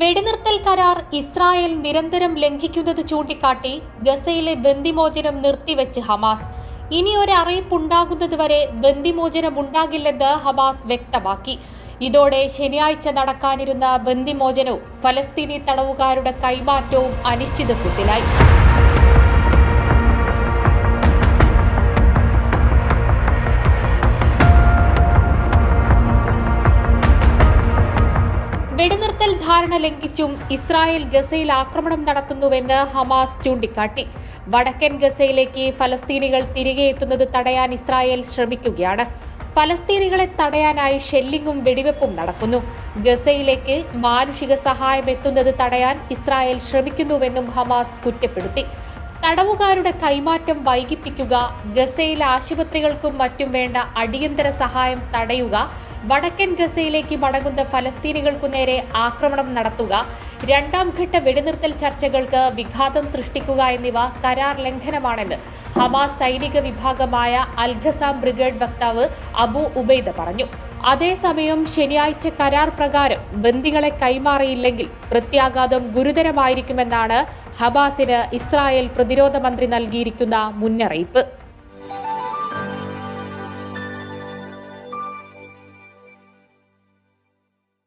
വെടിനിർത്തൽ കരാർ ഇസ്രായേൽ നിരന്തരം ലംഘിക്കുന്നത് ചൂണ്ടിക്കാട്ടി ഗസയിലെ ബന്ദിമോചനം നിർത്തിവെച്ച് ഹമാസ്. ഇനി ഒരു അറിയിപ്പുണ്ടാകുന്നതുവരെ ബന്ദിമോചനം ഉണ്ടാകില്ലെന്ന് ഹമാസ് വ്യക്തമാക്കി. ഇതോടെ ശനിയാഴ്ച നടക്കാനിരുന്ന ബന്ദിമോചനവും ഫലസ്തീനി തടവുകാരുടെ കൈമാറ്റവും അനിശ്ചിതത്വത്തിലായി. വെടിനിർത്തൽ ധാരണ ലംഘിച്ചും ഇസ്രായേൽ ഗസയിൽ ആക്രമണം നടത്തുന്നുവെന്ന് ഹമാസ് ചൂണ്ടിക്കാട്ടി. വടക്കൻ ഗസയിലേക്ക് ഫലസ്തീനികൾ തിരികെ എത്തുന്നത് തടയാൻ ഇസ്രായേൽ ശ്രമിക്കുകയാണ്. ഫലസ്തീനികളെ തടയാനായി ഷെല്ലിങ്ങും വെടിവെപ്പും നടക്കുന്നു. ഗസയിലേക്ക് മാനുഷിക സഹായം എത്തുന്നത് തടയാൻ ഇസ്രായേൽ ശ്രമിക്കുന്നുവെന്നും ഹമാസ് കുറ്റപ്പെടുത്തി. തടവുകാരുടെ കൈമാറ്റം വൈകിപ്പിക്കുക ഗസയിലെ ആശുപത്രികൾക്കും മറ്റും വേണ്ട അടിയന്തര സഹായം തടയുക വടക്കൻ ഗസയിലേക്ക് മടങ്ങുന്ന ഫലസ്തീനികൾക്കു നേരെ ആക്രമണം നടത്തുക രണ്ടാം ഘട്ട വെടിനിർത്തൽ ചർച്ചകൾക്ക് വിഘാതം സൃഷ്ടിക്കുക എന്നിവ കരാർ ലംഘനമാണെന്ന് ഹമാസ് സൈനിക വിഭാഗമായ അൽഖസാം ബ്രിഗേഡ് വക്താവ് അബു ഉബൈദ പറഞ്ഞു. അതേസമയം ശനിയാഴ്ച കരാർ പ്രകാരം ബന്ദികളെ കൈമാറിയില്ലെങ്കിൽ പ്രത്യാഘാതം ഗുരുതരമായിരിക്കുമെന്നാണ് ഹമാസിന് ഇസ്രായേൽ പ്രതിരോധ മന്ത്രി നൽകിയിരിക്കുന്ന മുന്നറിയിപ്പ്.